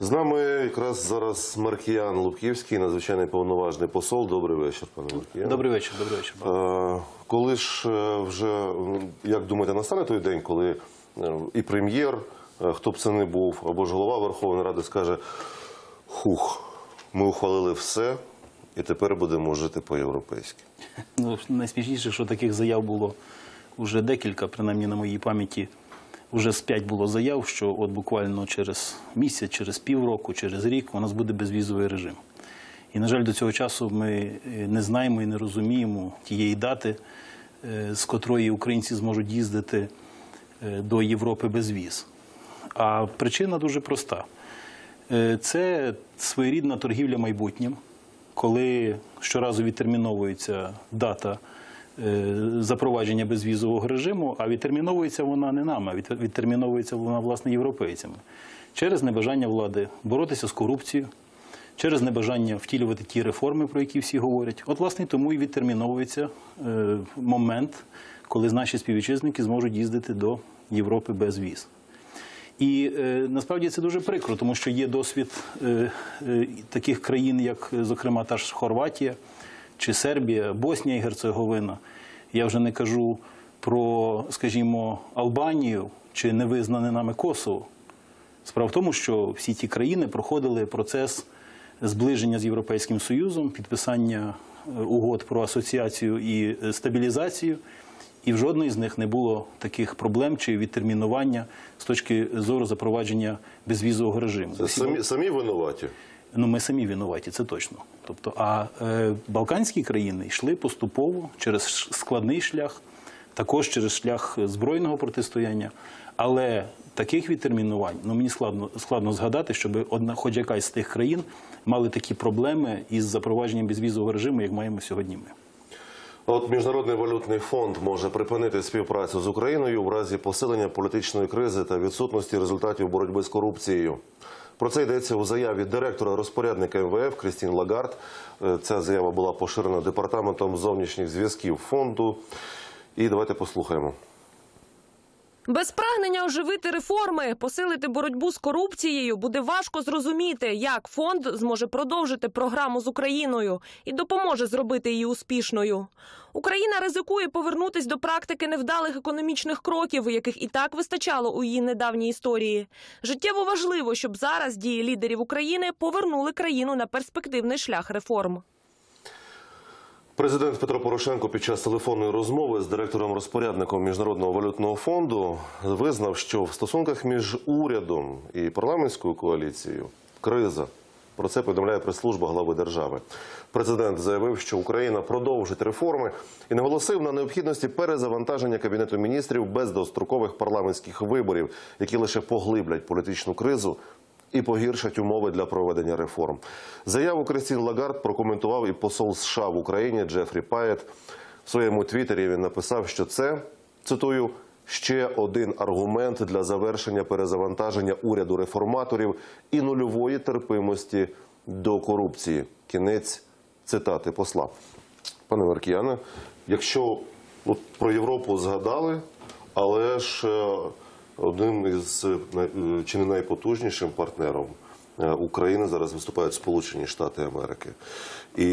З нами якраз зараз Маркіян Лубківський, надзвичайний повноважний посол. Добрий вечір, пане Маркіян. Добрий вечір, добрий вечір. Е, Коли ж е, вже, як думаєте, настане той день, коли е, і прем'єр, е, хто б це не був, або ж голова Верховної Ради скаже: хух, ми ухвалили все, і тепер будемо жити по-європейськи. Ну, найсмішніше, що таких заяв було вже декілька, принаймні на моїй пам'яті. Вже з п'ять було заяв, що от буквально через місяць, через півроку, через рік у нас буде безвізовий режим. І, на жаль, до цього часу ми е, не знаємо і не розуміємо тієї дати, е, з котрої українці зможуть їздити е, до Європи без віз. А причина дуже проста. Це своєрідна торгівля майбутнім, коли щоразу відтерміновується дата запровадження безвізового режиму, а відтерміновується вона не нами, а відтерміновується вона власне європейцями через небажання влади боротися з корупцією, через небажання втілювати ті реформи, про які всі говорять. От, власне, тому і відтерміновується е, момент, коли наші співвітчизники зможуть їздити до Європи без віз. І е, насправді це дуже прикро, тому що є досвід е, е, таких країн, як, е, зокрема, та ж Хорватія чи Сербія, Боснія і Герцеговина. Я вже не кажу про, скажімо, Албанію чи невизнане нами Косово. Справа в тому, що всі ті країни проходили процес зближення з Європейським Союзом, підписання е, угод про асоціацію і е, стабілізацію, і в жодної з них не було таких проблем чи відтермінування з точки зору запровадження безвізового режиму. Самі, самі винуваті. Ну, ми самі винуваті, це точно. Тобто, а е, Балканські країни йшли поступово через складний шлях, також через шлях збройного протистояння. Але таких відтермінувань, ну мені складно, складно згадати, щоб одна, хоч якась з тих країн мали такі проблеми із запровадженням безвізового режиму, як маємо сьогодні ми. От Міжнародний валютний фонд може припинити співпрацю з Україною в разі посилення політичної кризи та відсутності результатів боротьби з корупцією. Про це йдеться у заяві директора розпорядника МВФ Крістін Лагард. Е, Ця заява була поширена департаментом зовнішніх зв'язків фонду. І давайте послухаємо. Без прагнення оживити реформи, посилити боротьбу з корупцією буде важко зрозуміти, як фонд зможе продовжити програму з Україною і допоможе зробити її успішною. Україна ризикує повернутись до практики невдалих економічних кроків, яких і так вистачало у її недавній історії. Життєво важливо, щоб зараз дії лідерів України повернули країну на перспективний шлях реформ. Президент Петро Порошенко під час телефонної розмови з директором-розпорядником Міжнародного валютного фонду визнав, що в стосунках між урядом і парламентською коаліцією криза. Про це повідомляє прес-служба глави держави. Президент заявив, що Україна продовжить реформи і наголосив на необхідності перезавантаження кабінету міністрів без дострокових парламентських виборів, які лише поглиблять політичну кризу і погіршать умови для проведення реформ. Заяву Кристін Лагард прокоментував і посол США в Україні Джефрі Паєт. В своєму твіттері він написав, що це цитую. Ще один аргумент для завершення перезавантаження уряду реформаторів і нульової терпимості до корупції. Кінець цитати посла. Пане Маркіяне, якщо от про Європу згадали, але ж е, одним із е, чи не найпотужнішим партнером е, України зараз виступають Сполучені Штати Америки. І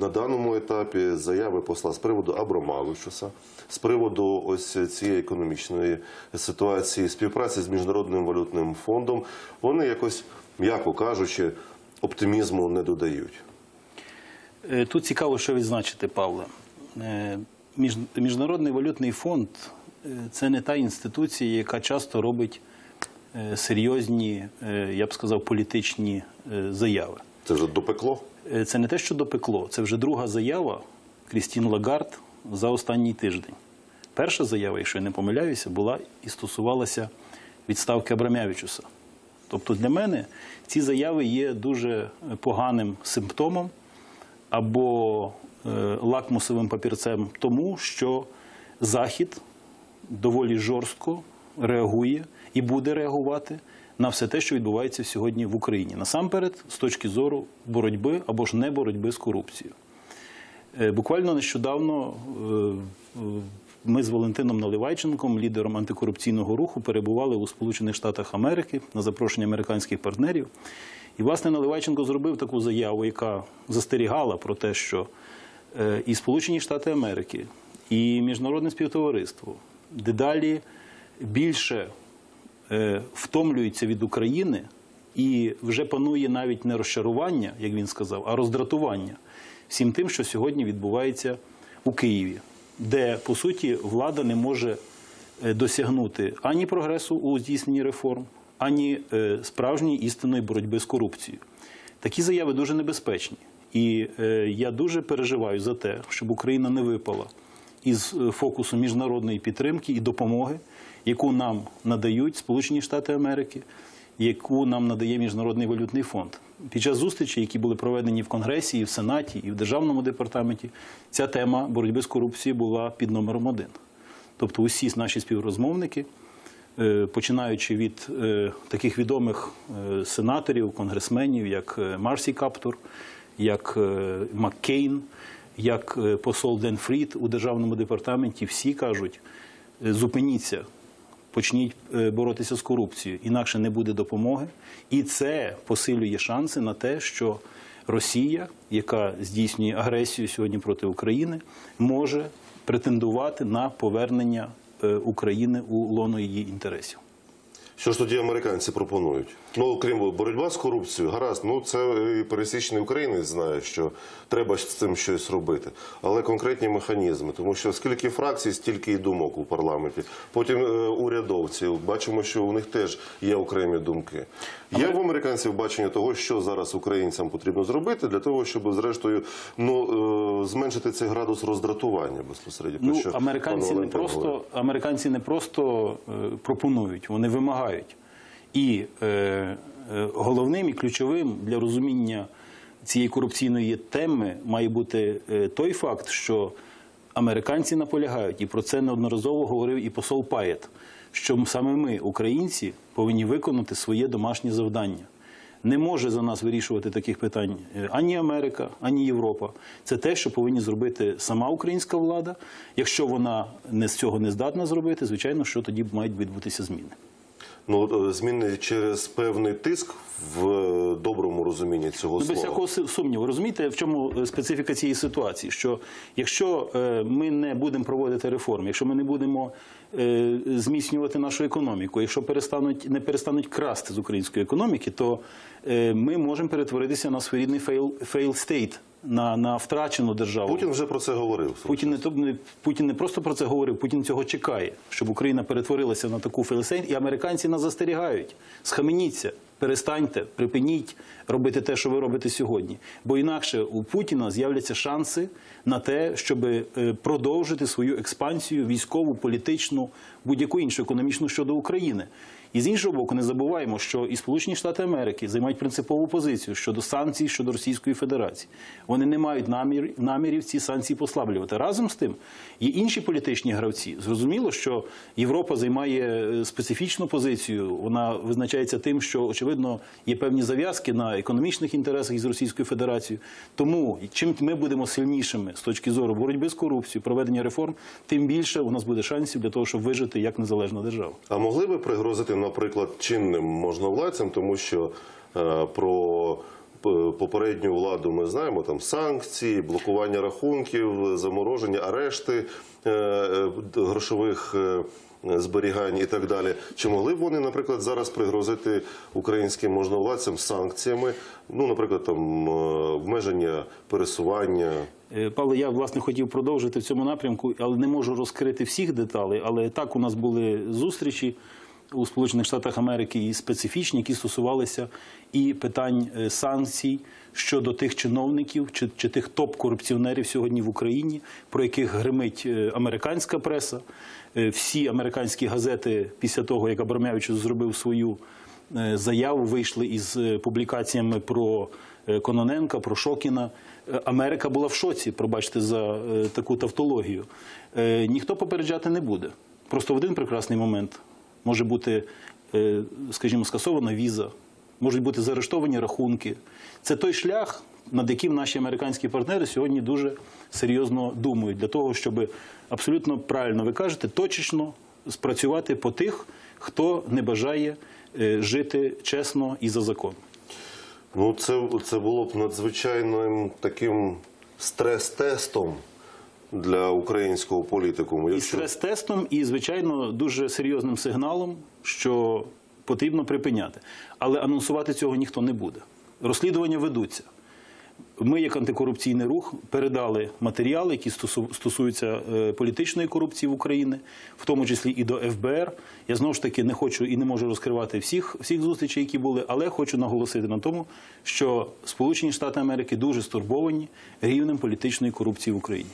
на даному етапі заяви посла з приводу Абрамавичуса, з приводу ось цієї економічної ситуації, співпраці з міжнародним валютним фондом, вони якось, м'яко кажучи, оптимізму не додають. Е, Тут цікаво, що відзначити, Павле. Міжнародний валютний фонд це не та інституція, яка часто робить е, серйозні, е, я б сказав, політичні е, заяви. Це вже допекло. Е, Це не те, що допекло, це вже друга заява Крістін Лагард за останній тиждень. Перша заява, якщо я не помиляюся, була і стосувалася відставки Абрамявічуса. Тобто для мене ці заяви є дуже поганим симптомом або е, лакмусовим папірцем тому, що Захід доволі жорстко реагує і буде реагувати на все те, що відбувається сьогодні в Україні. Насамперед, з точки зору боротьби або ж не боротьби з корупцією. Е, Буквально нещодавно е, ми з Валентином Наливайченком, лідером антикорупційного руху, перебували у Сполучених Штатах Америки на запрошення американських партнерів. І, власне, Наливайченко зробив таку заяву, яка застерігала про те, що е, і Сполучені Штати Америки, і міжнародне співтовариство дедалі більше е, втомлюються від України, і вже панує навіть не розчарування, як він сказав, а роздратування всім тим, що сьогодні відбувається у Києві, де по суті влада не може е, досягнути ані прогресу у здійсненні реформ, ані е, справжньої істинної боротьби з корупцією. Такі заяви дуже небезпечні. І я дуже переживаю за те, щоб Україна не випала із фокусу міжнародної підтримки і допомоги, яку нам надають Сполучені Штати Америки, яку нам надає Міжнародний валютний фонд. Під час зустрічей, які були проведені в Конгресі, і в Сенаті, і в Державному департаменті, ця тема боротьби з корупцією була під номером один. Тобто, усі наші співрозмовники, е, починаючи від е, таких відомих е, сенаторів, конгресменів, як Марсі Каптур, як Маккейн, як е, посол Ден Фрід у державному департаменті, всі кажуть: е, зупиніться, почніть е, боротися з корупцією, інакше не буде допомоги. І це посилює шанси на те, що Росія, яка здійснює агресію сьогодні проти України, може претендувати на повернення України у лоно її інтересів. Що ж тоді американці пропонують? Ну, окрім боротьба з корупцією, гаразд, ну це і пересічний українець знає, що треба з цим щось робити. Але конкретні механізми, тому що скільки фракцій, стільки і думок у парламенті. Потім е, урядовці, бачимо, що у них теж є окремі думки. Є в американців бачення того, що зараз українцям потрібно зробити для того, щоб зрештою ну е, зменшити цей градус роздратування безпосередньо. Ну, американці не просто американці не просто е, пропонують, вони вимагають. І е, е, головним і ключовим для розуміння цієї корупційної теми має бути е, той факт, що американці наполягають, і про це неодноразово говорив і посол Паєт, що саме ми, українці, повинні виконати своє домашнє завдання. Не може за нас вирішувати таких питань е, ані Америка, ані Європа. Це те, що повинні зробити сама українська влада. Якщо вона не з цього не здатна зробити, звичайно, що тоді мають відбутися зміни. Ну, е, зміни через певний тиск в е, доброму розумінні цього Ну, без слова. всякого сумніву. Розумієте, в чому е, специфіка цієї ситуації? Що якщо ми не будемо проводити реформи, якщо ми не будемо зміцнювати нашу економіку, якщо перестануть не перестануть красти з української економіки, то ми можемо перетворитися на своєрідний фейл, фейл стейт, на, на втрачену державу. Путін вже про це говорив. Путін не, то- не- Путін не просто про це говорив, Путін цього чекає, щоб Україна перетворилася на таку філістейн, і американці нас застерігають. Схаменіться, перестаньте, припиніть робити те, що ви робите сьогодні. Бо інакше у Путіна з'являться шанси на те, щоб е, продовжити свою експансію військову, політичну, будь-яку іншу економічну щодо України. І з іншого боку, не забуваємо, що і Сполучені Штати Америки займають принципову позицію щодо санкцій щодо Російської Федерації. Вони не мають намір, намірів ці санкції послаблювати. Разом з тим є інші політичні гравці. Зрозуміло, що Європа займає е, специфічну позицію. Вона визначається тим, що очевидно є певні зав'язки на економічних інтересах із Російською Федерацією. Тому чим ми будемо сильнішими з точки зору боротьби з корупцією, проведення реформ, тим більше у нас буде шансів для того, щоб вижити як незалежна держава. А могли би пригрозити, наприклад, чинним можновладцям, тому що е, про попередню владу ми знаємо там санкції, блокування рахунків, замороження, арешти е, е, грошових. е, Зберігань і так далі. Чи могли б вони, наприклад, зараз пригрозити українським можновладцям санкціями? Ну, наприклад, там е, обмеження пересування, Е, Павло, я власне хотів продовжити в цьому напрямку, але не можу розкрити всіх деталей. Але так у нас були зустрічі у Сполучених Штатах Америки і специфічні, які стосувалися і питань е, санкцій щодо тих чиновників чи, чи тих топ-корупціонерів сьогодні в Україні, про яких гримить е, американська преса. Е, Всі американські газети після того, як Абрамявич зробив свою заяву, вийшли із публікаціями про Кононенка, про Шокіна. Америка була в шоці, пробачте за таку тавтологію. Ніхто попереджати не буде. Просто в один прекрасний момент може бути, е, скажімо, скасована віза, можуть бути заарештовані рахунки. Це той шлях, над яким наші американські партнери сьогодні дуже серйозно думають для того, щоб абсолютно правильно ви кажете, точечно спрацювати по тих, хто не бажає е, жити чесно і за законом. Ну, це, це було б надзвичайним таким стрес-тестом для українського політикуму. І стрес-тестом, і звичайно дуже серйозним сигналом, що потрібно припиняти. Але анонсувати цього ніхто не буде. Розслідування ведуться. Ми, як антикорупційний рух, передали матеріали, які стосу- стосуються е, політичної корупції в Україні, в тому числі і до ФБР. Я знову ж таки не хочу і не можу розкривати всіх, всіх зустрічей, які були, але хочу наголосити на тому, що Сполучені Штати Америки дуже стурбовані рівнем політичної корупції в Україні.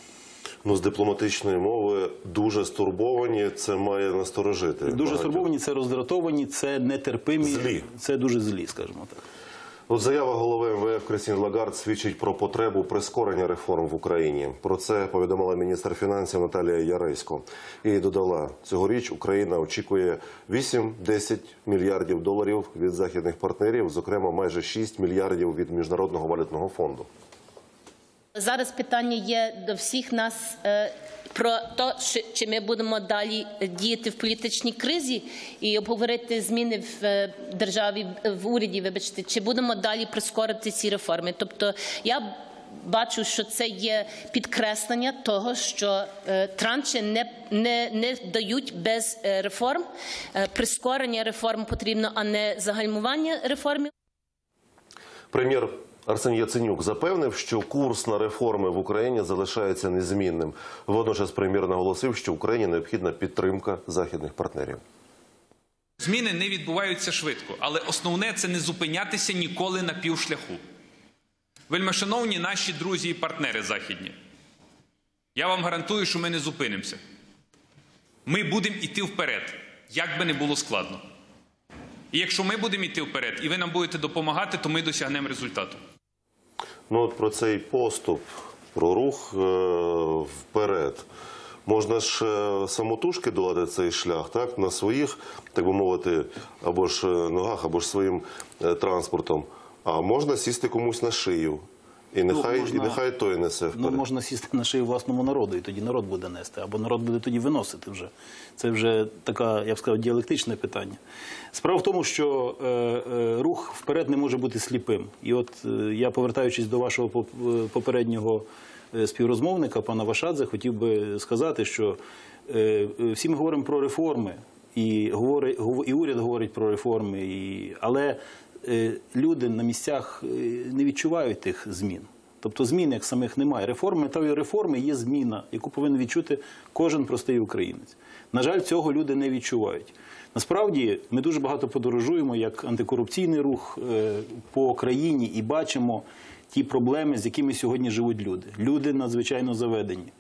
Ну, з дипломатичної мови дуже стурбовані, це має насторожити. Дуже багатьох. стурбовані, це роздратовані, це нетерпимі, Злі. це дуже злі, скажімо так. От заява голови МВФ Крістін Лагард свідчить про потребу прискорення реформ в Україні. Про це повідомила міністр фінансів Наталія Яресько. І додала, цьогоріч Україна очікує 8-10 мільярдів доларів від західних партнерів, зокрема майже 6 мільярдів від Міжнародного валютного фонду. Зараз питання є до всіх нас е, про те, чи- ми будемо далі діяти в політичній кризі і обговорити зміни в е, державі в уряді. Вибачте, чи будемо далі прискорити ці реформи? Тобто я. Бачу, що це є підкреслення того, що е, транші не, не, не дають без реформ. Прискорення реформ потрібно, а не загальмування реформів. Прем'єр Арсеній Яценюк запевнив, що курс на реформи в Україні залишається незмінним. Водночас прем'єр наголосив, що Україні необхідна підтримка західних партнерів. Зміни не відбуваються швидко, але основне це не зупинятися ніколи на півшляху. Вельмишановні наші друзі і партнери західні. Я вам гарантую, що ми не зупинимося. Ми будемо йти вперед, як би не було складно. І якщо ми будемо йти вперед, і ви нам будете допомагати, то ми досягнемо результату. Ну от про цей поступ, про рух е, вперед. Можна ж самотужки долати цей шлях, так на своїх, так би мовити, або ж е, ногах, або ж своїм е, транспортом. А можна сісти комусь на шию, і нехай, можна- і нехай той несе вперед. Ну, можна сісти на шию власному народу, і тоді народ буде нести, або народ буде тоді виносити вже. Це вже така, я б сказав, діалектичне питання. Справа в тому, що е, е, рух вперед не може бути сліпим. І от е, я, повертаючись до вашого е, попереднього е, співрозмовника, пана Вашадзе, хотів би сказати, що е, е, всі ми говоримо про реформи, і, говорить, гов- і уряд говорить про реформи, і, але люди на місцях е, не відчувають тих змін. Тобто змін як самих немає. Реформи метою реформи є зміна, яку повинен відчути кожен простий українець. На жаль, цього люди не відчувають. Насправді ми дуже багато подорожуємо як антикорупційний рух е, по країні і бачимо ті проблеми, з якими сьогодні живуть люди. Люди надзвичайно заведені.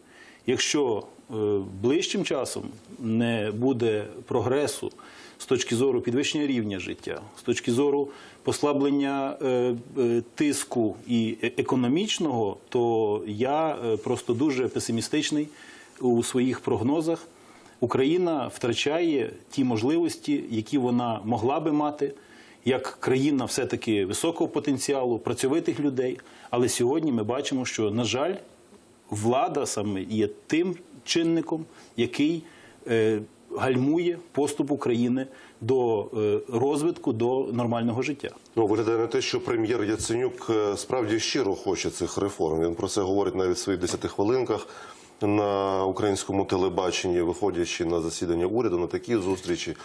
Якщо е, ближчим часом не буде прогресу з точки зору підвищення рівня життя, з точки зору послаблення е, е, тиску і е- економічного, то я просто дуже песимістичний у своїх прогнозах. Україна втрачає ті можливості, які вона могла би мати як країна все-таки високого потенціалу, працьовитих людей. Але сьогодні ми бачимо, що, на жаль, влада саме є тим чинником, який гальмує поступ України до е, розвитку, до нормального життя. Ну, виглядає на те, що прем'єр Яценюк е, справді щиро хоче цих реформ. Він про це говорить навіть в своїх десятихвилинках на українському телебаченні, виходячи на засідання уряду, на такі зустрічі.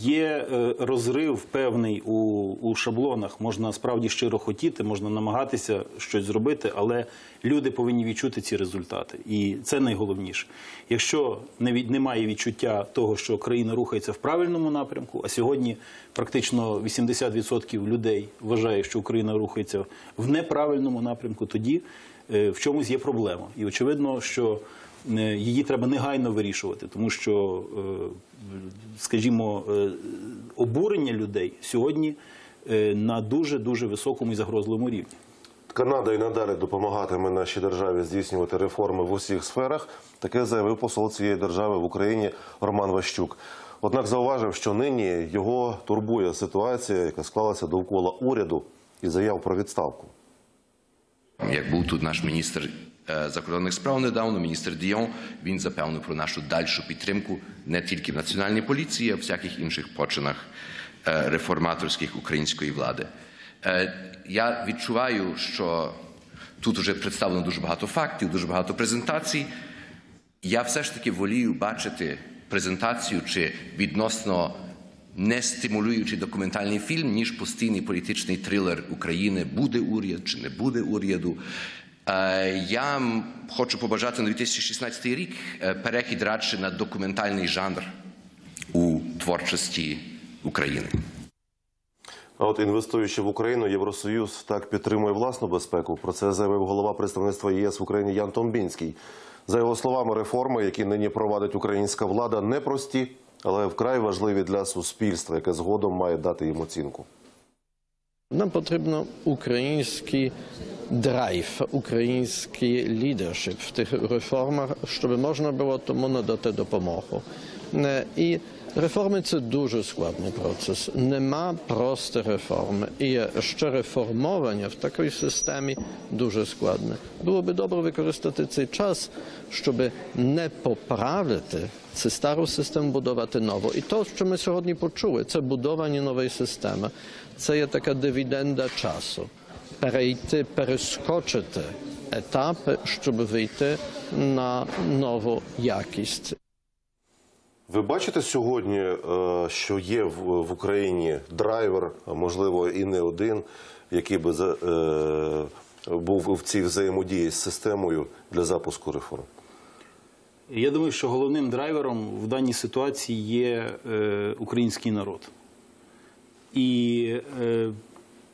Є е, розрив певний у, у шаблонах. Можна справді щиро хотіти, можна намагатися щось зробити, але люди повинні відчути ці результати. І це найголовніше. Якщо не від, немає відчуття того, що країна рухається в правильному напрямку, а сьогодні практично 80% людей вважає, що Україна рухається в неправильному напрямку, тоді в чомусь є проблема. І очевидно, що е, її треба негайно вирішувати, тому що, е, скажімо, е, обурення людей сьогодні е, на дуже дуже високому і загрозливому рівні. Канада і надалі допомагатиме нашій державі здійснювати реформи в усіх сферах. Таке заявив посол цієї держави в Україні Роман Ващук. Однак зауважив, що нині його турбує ситуація, яка склалася довкола уряду і заяв про відставку. Як був тут наш міністр закордонних справ недавно, міністр Діон, він запевнив про нашу дальшу підтримку не тільки в національній поліції, а в всяких інших починах реформаторських української влади. Я відчуваю, що тут вже представлено дуже багато фактів, дуже багато презентацій. Я все ж таки волію бачити презентацію чи відносно не стимулюючий документальний фільм, ніж постійний політичний трилер України буде уряд чи не буде уряду. Е, Я хочу побажати на 2016 рік е, перехід радше на документальний жанр у творчості України. А от інвестуючи в Україну, Євросоюз так підтримує власну безпеку. Про це заявив голова представництва ЄС в Україні Ян Томбінський. За його словами, реформи, які нині провадить українська влада, непрості, але вкрай важливі для суспільства, яке згодом має дати їм оцінку. Нам потрібно український драйв, український лідершип в тих реформах, щоб можна було тому надати допомогу. Е, І реформи це дуже складний процес. Нема простих реформ. І ще реформування в такій системі дуже складне. Було би добре використати цей час, щоб не поправити цю стару систему, будувати нову. І то, що ми сьогодні почули, це будування нової системи. Це є така дивіденда часу. Перейти, перескочити етапи, щоб вийти на нову якість. Ви бачите сьогодні, е, що є в Україні драйвер, можливо і не один, який би е, був в цій взаємодії з системою для запуску реформ? Я думаю, що головним драйвером в даній ситуації є е, український народ. І е,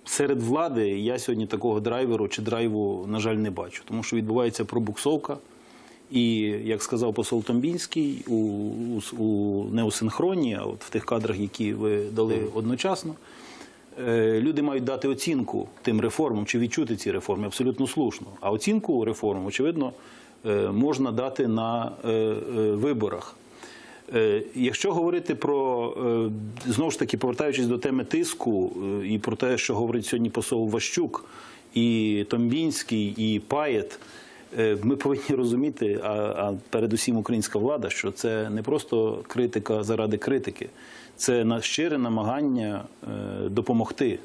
серед влади я сьогодні такого драйверу чи драйву, на жаль, не бачу, тому що відбувається пробуксовка. І, як сказав посол Томбінський, у, у, у, не у синхроні, а от в тих кадрах, які ви дали одночасно, е, люди мають дати оцінку тим реформам чи відчути ці реформи абсолютно слушно. А оцінку реформам, очевидно, можна дати на е, е, виборах. Е, Якщо говорити про е, знову ж таки повертаючись до теми тиску е, і про те, що говорить сьогодні посол Ващук, і Томбінський, і Паєт, е, ми повинні розуміти, а, а передусім українська влада, що це не просто критика заради критики, це на щире намагання е, допомогти.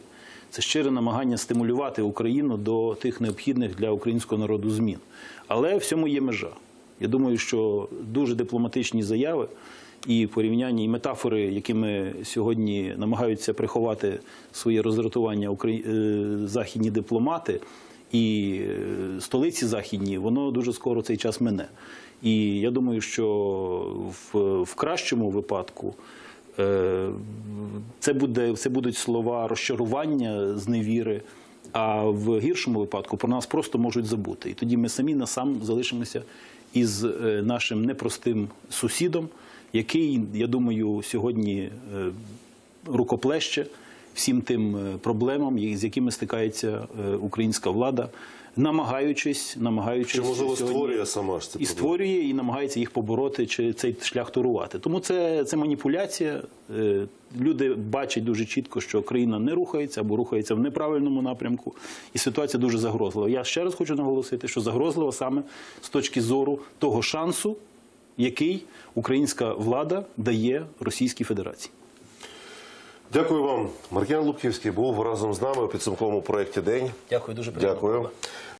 Це щире намагання стимулювати Україну до тих необхідних для українського народу змін. Але всьому є межа. Я думаю, що дуже дипломатичні заяви і порівняння, і метафори, якими сьогодні намагаються приховати своє роздратування е, західні дипломати і е, столиці західні, воно дуже скоро цей час мине. І я думаю, що в, в кращому випадку. Е, Це, буде, це будуть слова розчарування, зневіри, а в гіршому випадку про нас просто можуть забути. І тоді ми самі на сам залишимося із е, нашим непростим сусідом, який, я думаю, сьогодні е, рукоплеще всім тим е, проблемам, з якими стикається е, українська влада, намагаючись, намагаючись Чи, можливо, сьогодні- створює сама ж ці і створює і намагається їх побороти чи цей шлях турувати. Тому це, це маніпуляція. Е, Люди бачать дуже чітко, що країна не рухається або рухається в неправильному напрямку, і ситуація дуже загрозлива. Я ще раз хочу наголосити, що загрозлива саме з точки зору того шансу, який українська влада дає Російській Федерації. Дякую вам. Мар'ян Лубківський був разом з нами у підсумковому проєкті День. Дякую дуже Дякую.